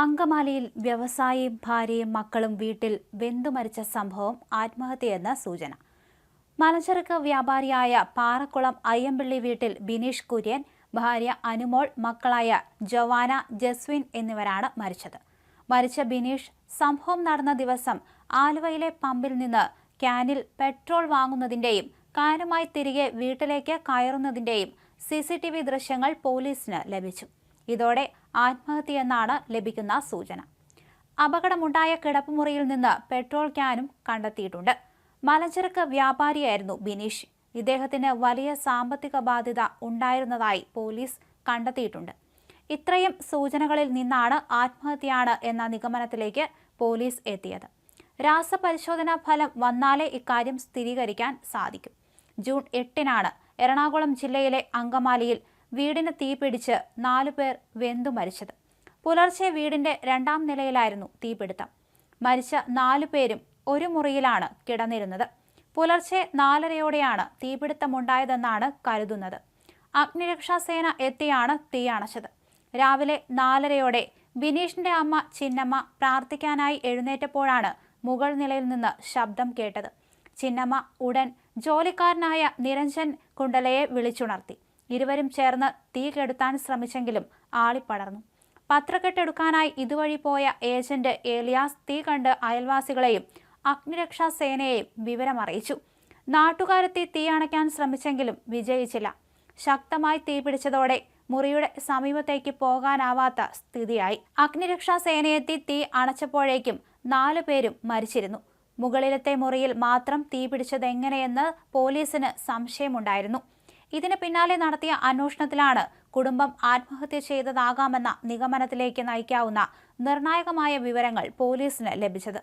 അങ്കമാലിയിൽ വ്യവസായിയും ഭാര്യയും മക്കളും വീട്ടിൽ വെന്തുമരിച്ച സംഭവം ആത്മഹത്യയെന്ന സൂചന. മലച്ചരക്ക് വ്യാപാരിയായ പാറക്കുളം അയ്യമ്പള്ളി വീട്ടിൽ ബിനീഷ് കുര്യൻ ഭാര്യ അനുമോൾ മക്കളായ ജവാന ജസ്വിൻ എന്നിവരാണ് മരിച്ചത്. മരിച്ച ബിനീഷ് സംഭവം നടന്ന ദിവസം ആലുവയിലെ പമ്പിൽ നിന്ന് ക്യാനിൽ പെട്രോൾ വാങ്ങുന്നതിന്റെയും കാനുമായി തിരികെ വീട്ടിലേക്ക് കയറുന്നതിന്റെയും സി ദൃശ്യങ്ങൾ പോലീസിന് ലഭിച്ചു. ഇതോടെ ആത്മഹത്യ എന്നാണ് ലഭിക്കുന്ന സൂചന. അപകടമുണ്ടായ കിടപ്പുമുറിയിൽ നിന്ന് പെട്രോൾ ക്യാനും കണ്ടെത്തിയിട്ടുണ്ട്. മലഞ്ചരക്ക് വ്യാപാരിയായിരുന്നു ബിനീഷ്. ഇദ്ദേഹത്തിന് വലിയ സാമ്പത്തിക ബാധ്യത ഉണ്ടായിരുന്നതായി പോലീസ് കണ്ടെത്തിയിട്ടുണ്ട്. ഇത്രയും സൂചനകളിൽ നിന്നാണ് ആത്മഹത്യയാണ് എന്ന നിഗമനത്തിലേക്ക് പോലീസ് എത്തിയത്. രാസപരിശോധനാ ഫലം വന്നാലേ ഇക്കാര്യം സ്ഥിരീകരിക്കാൻ സാധിക്കും. ജൂൺ എട്ടിനാണ് എറണാകുളം ജില്ലയിലെ അങ്കമാലിയിൽ വീടിന് തീപിടിച്ച് നാലു പേർ വെന്തു മരിച്ചത്. പുലർച്ചെ വീടിന്റെ രണ്ടാം നിലയിലായിരുന്നു തീപിടുത്തം. മരിച്ച നാലു പേരും ഒരു മുറിയിലാണ് കിടന്നിരുന്നത്. പുലർച്ചെ നാലരയോടെയാണ് തീപിടുത്തമുണ്ടായതെന്നാണ് കരുതുന്നത്. അഗ്നിരക്ഷാസേന എത്തിയാണ് തീ അണച്ചത്. രാവിലെ നാലരയോടെ ബിനീഷിന്റെ അമ്മ ചിന്നമ്മ പ്രാർത്ഥിക്കാനായി എഴുന്നേറ്റപ്പോഴാണ് മുകൾ നിലയിൽ നിന്ന് ശബ്ദം കേട്ടത്. ചിന്നമ്മ ഉടൻ ജോലിക്കാരനായ നിരഞ്ജൻ കുണ്ടലയെ വിളിച്ചുണർത്തി. ഇരുവരും ചേർന്ന് തീ കെടുത്താൻ ശ്രമിച്ചെങ്കിലും ആളിപ്പടർന്നു പത്രക്കെട്ടെടുക്കാനായി ഇതുവഴി പോയ ഏജന്റ് ഏലിയാസ് തീ കണ്ട് അയൽവാസികളെയും അഗ്നിരക്ഷാ സേനയെയും വിവരമറിയിച്ചു. നാട്ടുകാരെത്തി തീ അണയ്ക്കാൻ ശ്രമിച്ചെങ്കിലും വിജയിച്ചില്ല. ശക്തമായി തീ പിടിച്ചതോടെ മുറിയുടെ സമീപത്തേക്ക് പോകാനാവാത്ത സ്ഥിതിയായി. അഗ്നിരക്ഷാ സേനയെത്തി തീ അണച്ചപ്പോഴേക്കും നാലു പേരും മരിച്ചിരുന്നു. മുകളിലത്തെ മുറിയിൽ മാത്രം തീ പിടിച്ചതെങ്ങനെയെന്ന് പോലീസിന് സംശയമുണ്ടായിരുന്നു. ഇതിന് പിന്നാലെ നടത്തിയ അന്വേഷണത്തിലാണ് കുടുംബം ആത്മഹത്യ ചെയ്തതാകാമെന്ന നിഗമനത്തിലേക്ക് നയിക്കാവുന്ന നിർണായകമായ വിവരങ്ങൾ പോലീസിന് ലഭിച്ചത്